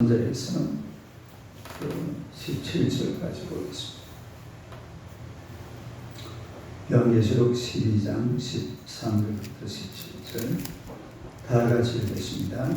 3절에서는 그 17절까지 보겠습니다. 영계시록 12장 13절부터 17절 다 같이 읽겠습니다.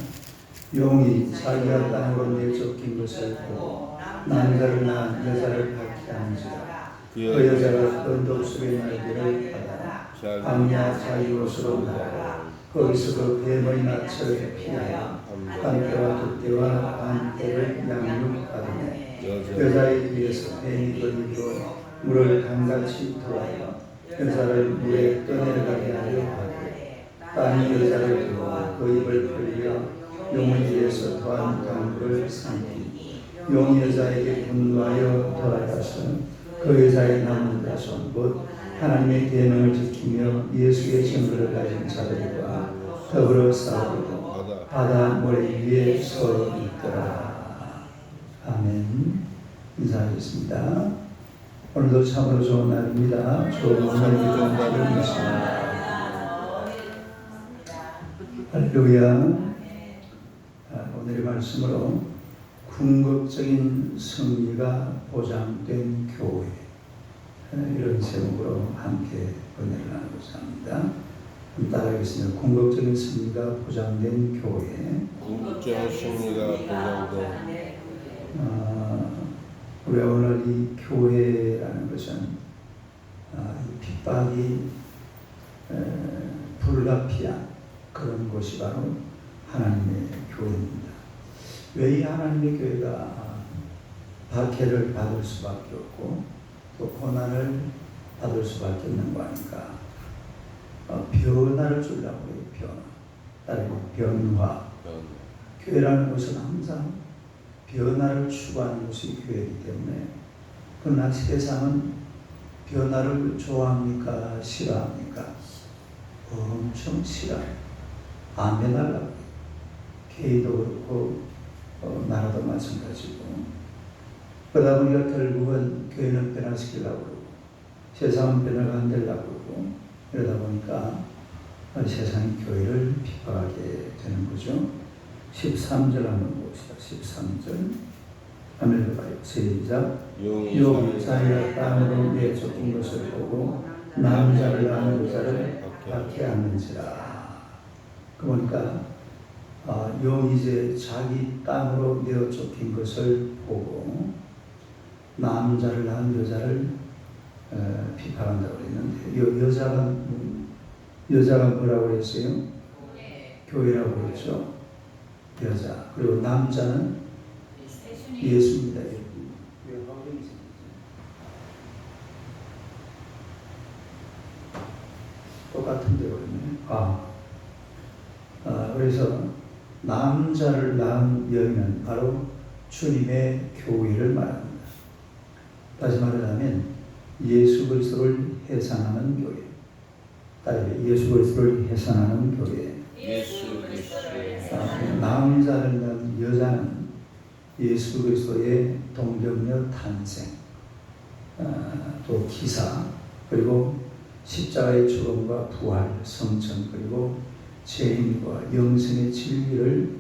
용이 자기가 땅으로 내쫓긴 것을 보고 남자를 낳은 여자를 박해하는지라 그 여자가 큰 독수리 날개를 받아 광야 자기 옷으로 나가 거기서 그 뱀의 낯을 피하여 반대와 돛대와 반대를 양육하더니 여자의 위에서 뱀이 걸리고 물을 강같이 토하여 여자를 물에 떠내려가게 하려 하되 땅이 여자를 두고 그 입을 벌려 용의 위에서 더한 강물을 삼키 용이 여자에게 분노하여 돌아가서 그 여자의 남은 자손 곧 하나님의 계명을 지키며 예수의 증거를 가진 자들과 더불어 싸우고 바다 모래 위에 서 있더라. 아멘. 인사하겠습니다. 오늘도 참으로 좋은 날입니다. 좋은 날이 되겠습니다. 할렐루야. 아, 오늘의 말씀으로 궁극적인 승리가 보장된 교회 아, 이런 제목으로 함께 은혜를 나누고자 합니다. 따라하겠습니다. 궁극적인 승리가 보장된 교회. 궁극적인 승리가 보장된 아, 우리가 오늘 이 교회라는 것은 아, 이 핍박이 에, 불가피한 그런 곳이 바로 하나님의 교회입니다. 왜 이 하나님의 교회가 아, 박해를 받을 수밖에 없고 또 고난을 받을 수밖에 없는 거 아닌가? 어, 변화를 주려고 해요. 변화. 따르고 변화. 교회라는 것은 항상 변화를 추구하는 것이 교회이기 때문에 그러나 세상은 변화를 좋아합니까? 싫어합니까? 엄청 싫어해요. 안 변하려고 해요. 개인도 그렇고 어, 나라도 마찬가지고 그러다 보니까 결국은 교회는 변화시키려고 그러고 세상은 변화가 안 되려고 그러고 이러다 보니까 세상이 교회를 핍박하게 되는 거죠. 13절 한번 봅시다. 13절. 한번 해봐요. 시작. 용이 자기가 땅으로 내쫓긴 것을 보고 남자를 낳은 여자를 박해하는지라. 그러니까 아, 용이 이제 자기 땅으로 내쫓긴 것을 보고 남자를 낳은 여자를 어, 비판한다고 그랬는데 여, 여자가 음, 여자가 뭐라고 그랬어요? 교회라고 그랬죠. 여자 그리고 남자는 예수입니다. 똑같은데 그러네. 아, 아 그래서 남자를 낳은 여인은 바로 주님의 교회를 말합니다. 다시 말하자면 예수 그리스도를 해산하는 교회. 따르게 예수 그리스도를 해산하는 교회. 예수 그리스도의 아, 남자를 낳은 여자는 예수 그리스도의 동정녀 탄생, 아, 또 기사, 그리고 십자가의 죽음과 부활, 성천, 그리고 재림과 영생의 진리를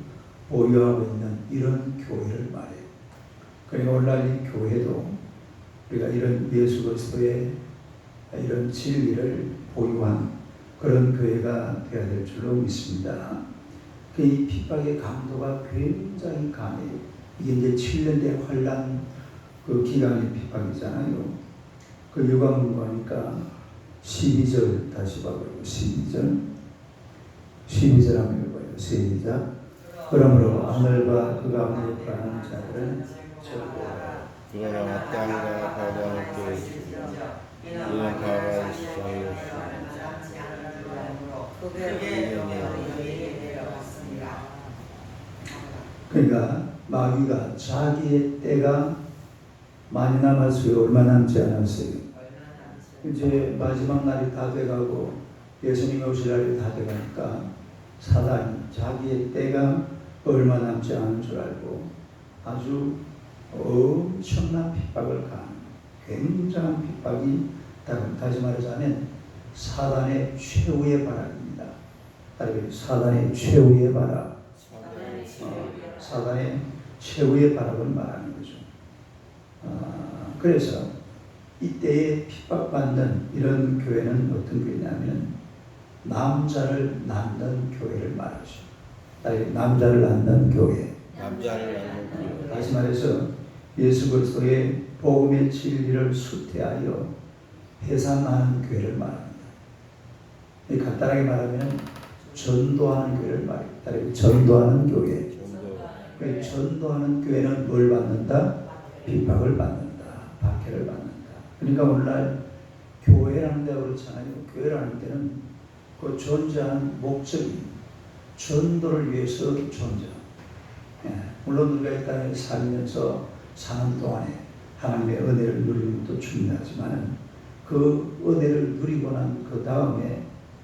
보유하고 있는 이런 교회를 말해요. 그러니까 오늘날 이 교회도 우리가 이런 예수 그리스도의 이런 진리를 보유한 그런 교회가 되어야 될 줄로 믿습니다. 그이 핍박의 강도가 굉장히 강해요. 이게 이제 7년대 환란 그 기간의 핍박이잖아요. 그 유가문 보니까 12절 다시 봐봐요. 12절. 12절 한번 읽어봐요. 시작. 그러므로 하늘과 그 가운데 거하는 자들은 절대하라. 그러나 땅과 바다는 깨지고 이는 바다의 사이였으니 그러니까 마귀가 자기의 때가 많이 남았어요. 얼마 남지 않았어요. 이제 마지막 날이 다 돼가고 예수님 오실 날이 다 돼가니까 사단이 자기의 때가 얼마 남지 않은 줄 알고 아주 엄청난 핍박을 가하는 굉장한 핍박이 다- 다시 말하자면 사단의 최후의 바람입니다. 다르게 사단의 최후의 바람. 사단의 최후의 바람을 말하는 거죠. 아, 그래서 이때에 핍박받는 이런 교회는 어떤 교회냐면 남자를 낳는 교회를 말하죠. 아니, 남자를 낳는 교회. 남자를 낳는 다시 말해서 예수 그리스도의 복음의 진리를 수태하여 해상하는 교회를 말합니다. 이 간단하게 말하면 전도하는 교회를 말합니다. 전도하는 교회. 전도 그 전도하는 교회는 뭘 받는다? 핍박을 받는다. 박해를 받는다. 그러니까 오늘날 교회라는 데가 그렇잖아요. 교회라는 데는 그 존재하는 목적이 전도를 위해서 존재. 예, 물론 우리가 이 땅에 살면서 사는 동안에 하나님의 은혜를 누리는 것도 중요하지만 그 은혜를 누리고 난 그 다음에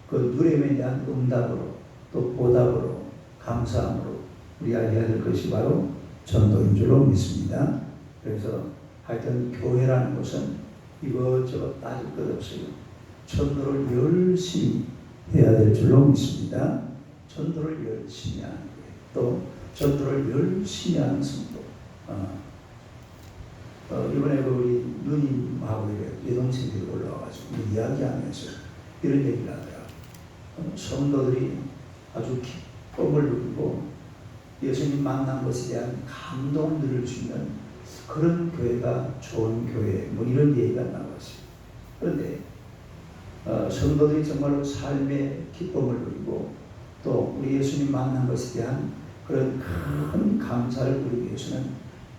그 누림에 대한 응답으로 또 보답으로 감사함으로 우리가 해야 될 것이 바로 전도인 줄로 믿습니다. 그래서 하여튼 교회라는 것은 이것저것 따질 것 없어요. 전도를 열심히 해야 될 줄로 믿습니다. 전도를 열심히 하는 거예요. 또 전도를 열심히 하는 성도. 어, 어, 이번에 그 우리 누님하고 여동생들이 올라와가지고 이야기하면서 이런 얘기를 하더라고요. 어, 성도들이 아주 기쁨을 누리고 예수님 만난 것에 대한 수 있는 그런 교회가 좋은 교회, 뭐 이런 얘기가 나왔어요. 그런데 어, 성도들이 정말로 삶의 기쁨을 누리고 또 우리 예수님 만난 것에 대한 그런 큰 감사를 누리기 위해서는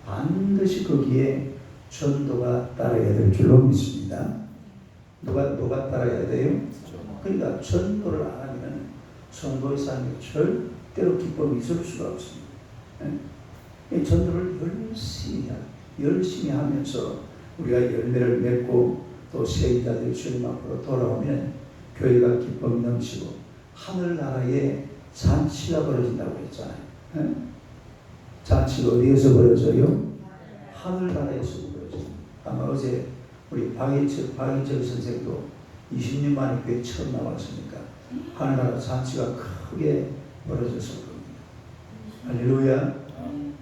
반드시 거기에 전도가 따라야 될 줄로 믿습니다. 누가 누가 따라야 돼요? 그러니까 전도를 안 하면 성도의 삶에 절대로 기쁨이 있을 수가 없습니다. 예? 이 전도를 열심히 하, 열심히 하면서 우리가 열매를 맺고 또 세인자들이 주님 앞으로 돌아오면 교회가 기쁨이 넘치고 하늘나라에 잔치가 벌어진다고 했잖아요. 예? 잔치가 어디에서 벌어져요? 하늘나라에서. 아마 어제 우리 박인철, 박인철 선생도 20년 만에 교회 처음 나왔으니까 하늘나라 잔치가 크게 벌어져서 그럽니다. 할렐루야.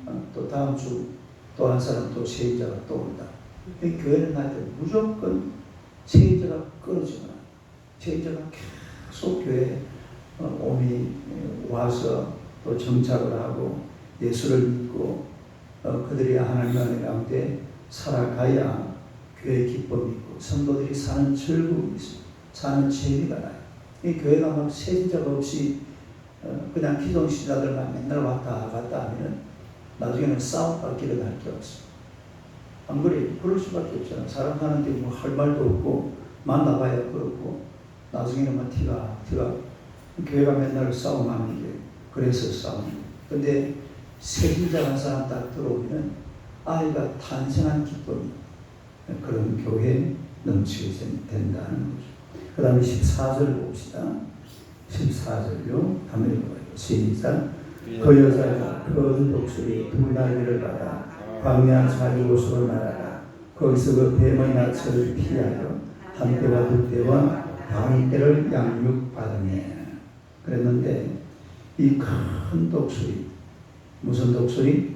어, 또 다음 주 또 한 사람 또 세인자가 또 온다. 이 교회는 하여튼 무조건 세인자가 끊어지거나 세인자가 계속 교회에 어, 오미 와서 또 정착을 하고 예수를 믿고 어, 그들이 하나님 안에 가운데 살아가야 교회 기쁨이 있고 성도들이 사는 즐거움이 있어요. 사는 재미가 나요. 이 교회가 막 세인자가 없이 어, 그냥 기존 신자들만 맨날 왔다 갔다 하면은 나중에는 싸움밖에 일어날 게 없어. 안 그래? 그럴 수밖에 없잖아. 사람 사는데 뭐 할 말도 없고 만나봐야 그렇고 나중에는 뭐 티가 티가 교회가 맨날 싸움하는 게 그래서 싸우는 거. 근데 세신자 한 사람 딱 들어오면 아이가 탄생한 기쁨이 그런 교회에 넘치게 된다는 거죠. 그 다음에 14절 봅시다. 14절요. 한번 읽어봐요. 시작. 그 여자가 큰 독수리 두 날개를 받아 광야 자기 곳으로 날아가 거기서 그 뱀의 낯을 피하여 한 때와 두 때와 반 때를 양육받으네 그랬는데 이 큰 독수리 무슨 독수리?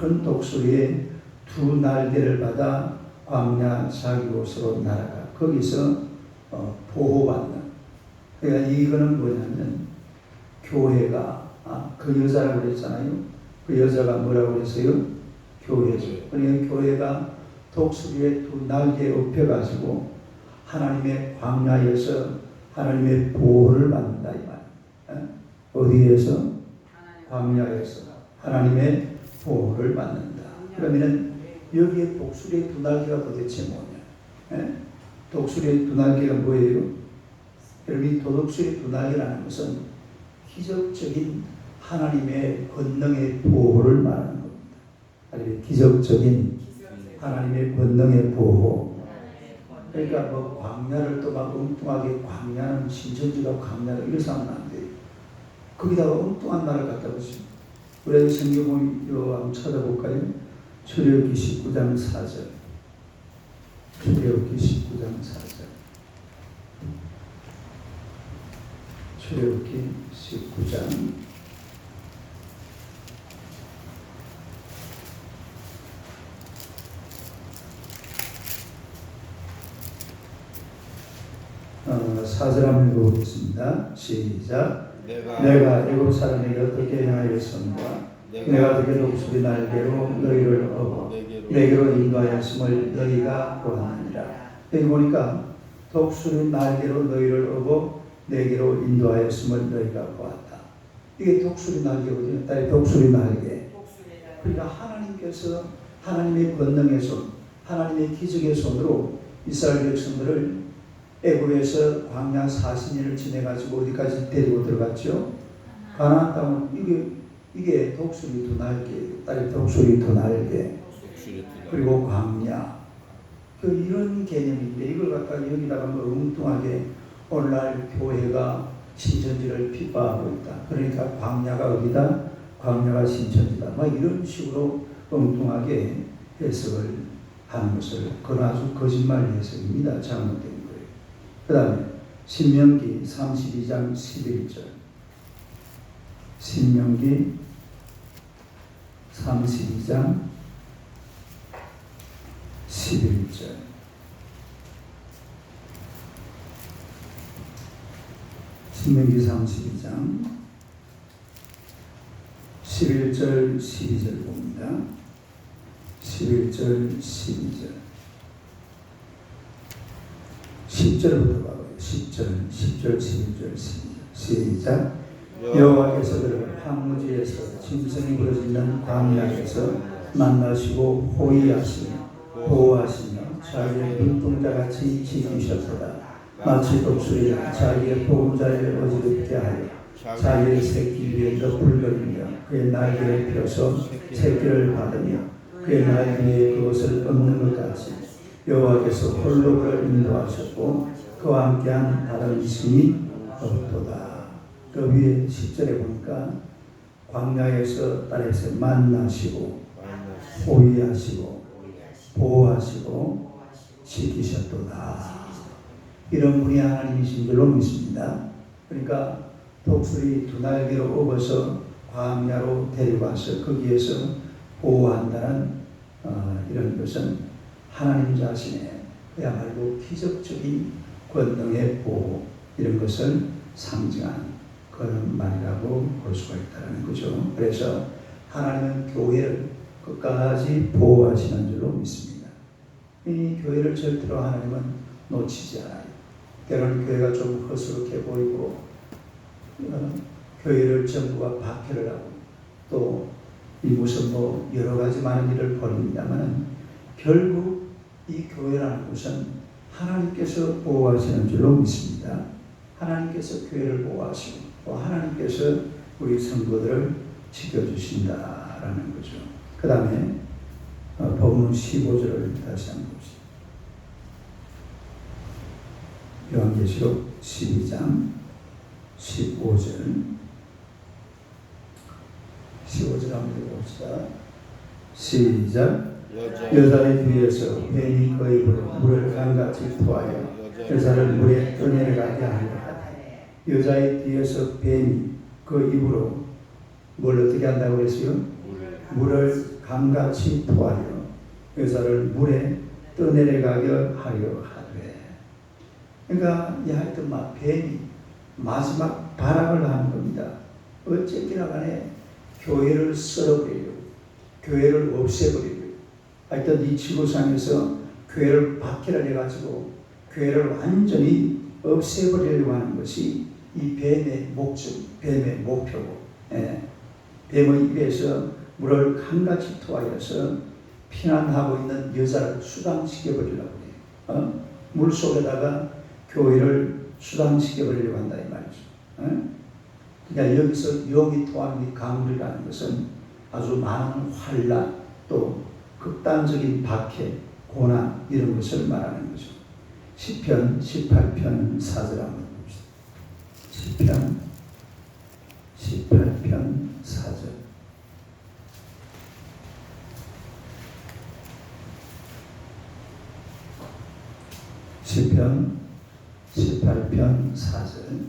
큰 독수리의 두 날개를 받아 광야 자기 곳으로 날아가 거기서 어, 보호받는 그러니까 이거는 뭐냐면 교회가 아, 그 여자라고 그랬잖아요. 그 여자가 뭐라고 그랬어요? 교회죠. 그러니까 교회가 독수리의 두 날개에 업혀가지고 하나님의 광야에서 하나님의 보호를 받는다 이 말. 에? 어디에서? 광야에서 하나님의 보호를 받는다. 그러면은 여기에 독수리의 두 날개가 도대체 뭐냐? 에? 독수리의 두 날개가 뭐예요? 여러분 이 도독수리의 두 날개라는 것은 기적적인 하나님의 권능의 보호를 말하는 겁니다. 아니 기적적인 하나님의 권능의 보호. 그러니까 뭐 광야를 또 막 엉뚱하게 광야는 신천지가 광야를 이래서 하면 안 돼요. 거기다가 엉뚱한 말을 갖다 붙입니다. 우리도 성경을 한번 찾아볼까요? 출애굽기 19장 4절 출애굽기 19장 4절 출애굽기 19장 4절 어, 한번 읽어보겠습니다. 시작 내가 애굽 사람에게 어떻게 행하였습니까? 내가 어떻게 독수리 날개로 너희를 업어 내게로 인도하였음을 너희가 보았느니라. 여기 보니까 독수리 날개로 너희를 업어 내게로 인도하였음을 너희가 보았다. 이게 독수리 날개거든요. 딸 독수리 날개. 그러니까 하나님께서 하나님의 권능의 손, 하나님의 기적의 손으로 이스라엘 백성들을 애굽에서 광야 40년을 지내가지고 어디까지 데리고 들어갔죠? 가나안 땅은 이게 이게 독수리 두 날개, 딸 독수리 두 날개. 그리고 광야 그 이런 개념인데 이걸 갖다가 여기다가 뭐 엉뚱하게 오늘날 교회가 신천지를 핍박하고 있다. 그러니까 광야가 어디다? 광야가 신천지다. 막 이런 식으로 엉뚱하게 해석을 하는 것을 그건 아주 거짓말 해석입니다. 잘못된. 그 다음에 신명기 32장 11절. 신명기 32장 11절. 신명기 32장 11절 12절 봅니다. 11절 12절 10절부터 봐봐요. 10절 10절 11절 12절 시작 여호와께서 그를 황무지에서 짐승이 부러지는 광야에서 만나시고 호위하시며 보호하시며 자기의 눈동자같이 지키셨도다 마치 독수리가 자기의 보호자를 어지럽게 하여 자기의 새끼 위에 너풀거리며 그의 날개를 펴서 새끼를 받으며 그의 날 위에 그것을 얻는 것 같이 여호와께서 홀로 그를 인도하셨고 그와 함께한 다른 신이 없도다 그 위에 10절에 보니까 광야에서 딸에서 만나시고 호위하시고 보호하시고 지키셨도다. 이런 분이 하나님이신 줄로 믿습니다. 그러니까 독수리 두 날개로 업어서 광야로 데려가서 거기에서 보호한다는 어, 이런 것은 하나님 자신의 그야말로 기적적인 권능의 보호 이런 것을 상징하는 그런 말이라고 볼 수가 있다는 거죠. 그래서 하나님은 교회를 끝까지 보호하시는 줄로 믿습니다. 이 교회를 절대로 하나님은 놓치지 않아요. 때로는 교회가 좀 허술하게 보이고 어, 교회를 정부가 박해를 하고 또 이 무슨 뭐 여러 가지 많은 일을 벌입니다만은 결국 이 교회라는 것은 하나님께서 보호하시는 줄로 믿습니다. 하나님께서 교회를 보호하시고 또 하나님께서 우리 성도들을 지켜주신다라는 거죠. 그 다음에 어, 본문 15절을 다시 한번 봅시다. 요한계시록 12장 15절 15절 한번 읽어봅시다. 시작 여자 여자의 뒤에서 뱀이 그 입으로 물을 강같이 토하여 여자를 물에 떠내려가게 하다. 여자의 뒤에서 뱀이 그 입으로 뭘 어떻게 한다고 그랬어요? 물을 강같이 토하여 여자를 물에 떠내려가게 하려 하되 그러니까 이 하여튼 막 뱀이 마지막 발악을 하는 겁니다. 어쨌기나 간에 교회를 썰어버리려고 교회를 없애버리려고 하여튼 이 지구상에서 교회를 박해를 해가지고 교회를 완전히 없애버리려고 하는 것이 이 뱀의 목적, 뱀의 목표고 예. 뱀의 입에서 물을 한같이 토하여서 피난하고 있는 여자를 수당시켜버리려고 해요. 어? 물 속에다가 교회를 수당시켜버리려고 한다 이 말이죠. 어? 그러니까 여기서 용이 토하는 이 강물이라는 것은 아주 많은 환란 또 극단적인 박해, 고난 이런 것을 말하는 거죠. 시편 18편 4절 한번 봅시다. 시편 18편 4절 시편 18편 4절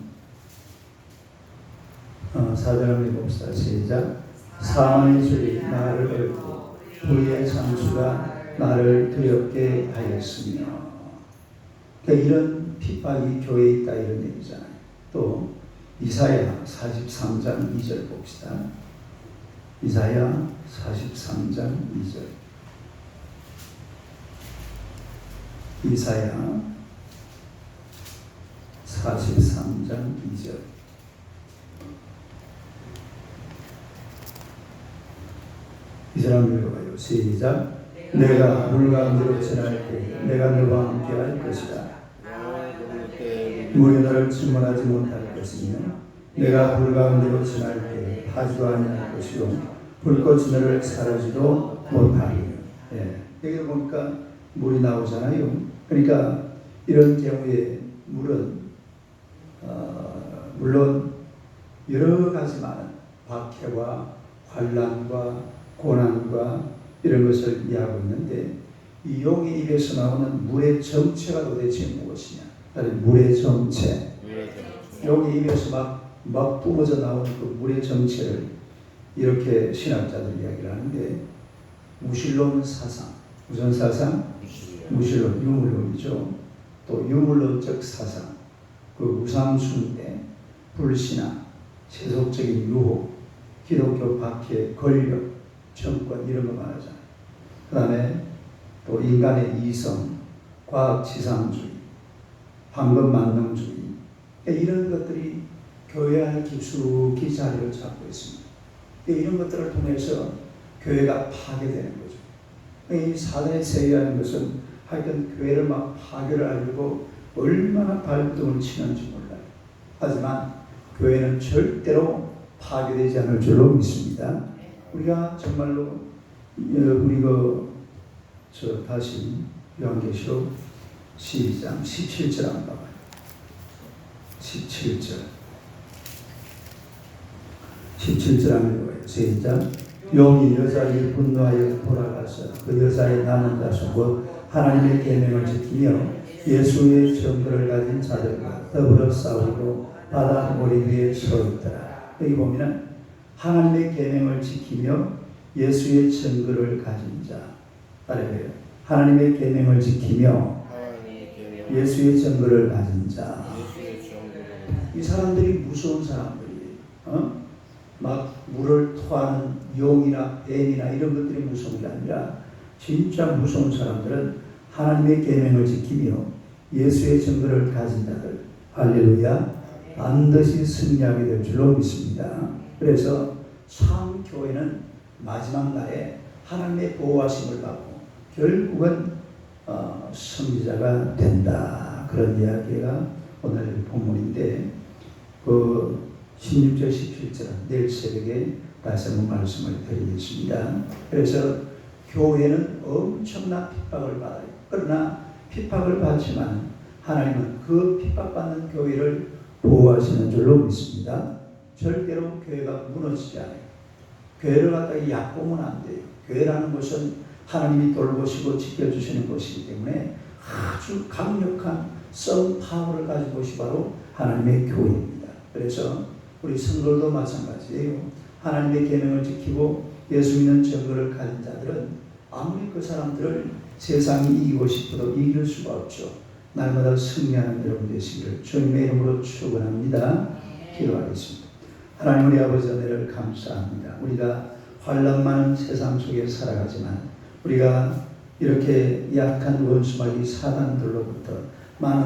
어, 4절 한번 봅시다. 시작 사망의 줄이 나를 얽고 불의의 상수가 나를 두렵게 하였으며 그러니까 이런 핍박이 교회에 있다 이런 얘기잖아요. 또 이사야 43장 2절 봅시다. 이사야 43장 2절. 이사야 43장 2절. 이 사람 읽어봐요. 시작. 내가 물 가운데로 지날 때 내가 너와 함께 할 것이다. 물이 너를 침몰하지 못할 것이며 내가 불 가운데로 지날 때 파지도 아니할 것이요 불꽃이 너를 사라지도 못하리요. 예. 여기 보니까 물이 나오잖아요. 그러니까 이런 경우에 물은 어, 물론 여러 가지 많은 박해와 환란과 고난과 이런 것을 이해하고 있는데 이 용의 입에서 나오는 물의 정체가 도대체 무엇이냐? 아니, 물의 정체. 용의 입에서 막, 막 뿜어져 나오는 그 물의 정체를 이렇게 신학자들 이야기를 하는데 무신론 사상, 무슨 사상? 무신론, 유물론이죠. 또 유물론적 사상, 그 우상숭배, 불신앙, 세속적인 유혹, 기독교 박해, 권력, 정권 이런 거 말하잖아요. 그 다음에 또 인간의 이성, 과학지상주의, 방법만능주의 이런 것들이 교회 안에 깊숙이 자리를 잡고 있습니다. 이런 것들을 통해서 교회가 파괴되는 거죠. 이 사단의 세계라는 것은 하여튼 교회를 막 파괴를 하려고 얼마나 발버둥을 치는지 몰라요. 하지만 교회는 절대로 파괴되지 않을 줄로 믿습니다. 우리가 정말로 어, 우리 그저 다시 요한계시록 12장 17절 한번 봐봐요. 17절 17절 한번 읽어요. 시작 용이 여자를 분노하여 돌아가서 그 여자의 남은 자손 곧 하나님의 계명을 지키며 예수의 정거를 가진 자들과 더불어 싸우고 바다 모리 위에 서 있더라. 여기 보면은 하나님의 계명을 지키며 예수의 증거를 가진 자. 따라해요. 하나님의 계명을 지키며 예수의 증거를 가진 자. 이 사람들이 무서운 사람들이에요. 어? 막 물을 토하는 용이나 뱀이나 이런 것들이 무서운 게 아니라 진짜 무서운 사람들은 하나님의 계명을 지키며 예수의 증거를 가진 자들. 할렐루야. 반드시 승리하게 될 줄로 믿습니다. 그래서 참 교회는 마지막 날에 하나님의 보호하심을 받고 결국은 어, 승리자가 된다. 그런 이야기가 오늘 본문인데 그 16절 17절 내일 새벽에 다시 한번 말씀을 드리겠습니다. 그래서 교회는 엄청난 핍박을 받아요. 그러나 핍박을 받지만 하나님은 그 핍박받는 교회를 보호하시는 줄로 믿습니다. 절대로 교회가 무너지지 않아요. 교회를 갖다가 약보면 안 돼요. 교회라는 것은 하나님이 돌보시고 지켜주시는 것이기 때문에 아주 강력한 성 파워를 가진 것이 바로 하나님의 교회입니다. 그래서 우리 성도도 마찬가지예요. 하나님의 계명을 지키고 예수 믿는 증거를 가진 자들은 아무리 그 사람들을 세상이 이기고 싶어도 이길 수가 없죠. 날마다 승리하는 여러분 되시기를 주님의 이름으로 축원합니다. 기도하겠습니다. 하나님 우리 아버지 은혜를 감사합니다. 우리가 환란 많은 세상 속에 살아가지만 우리가 이렇게 약한 원수마귀 사단들로부터 많은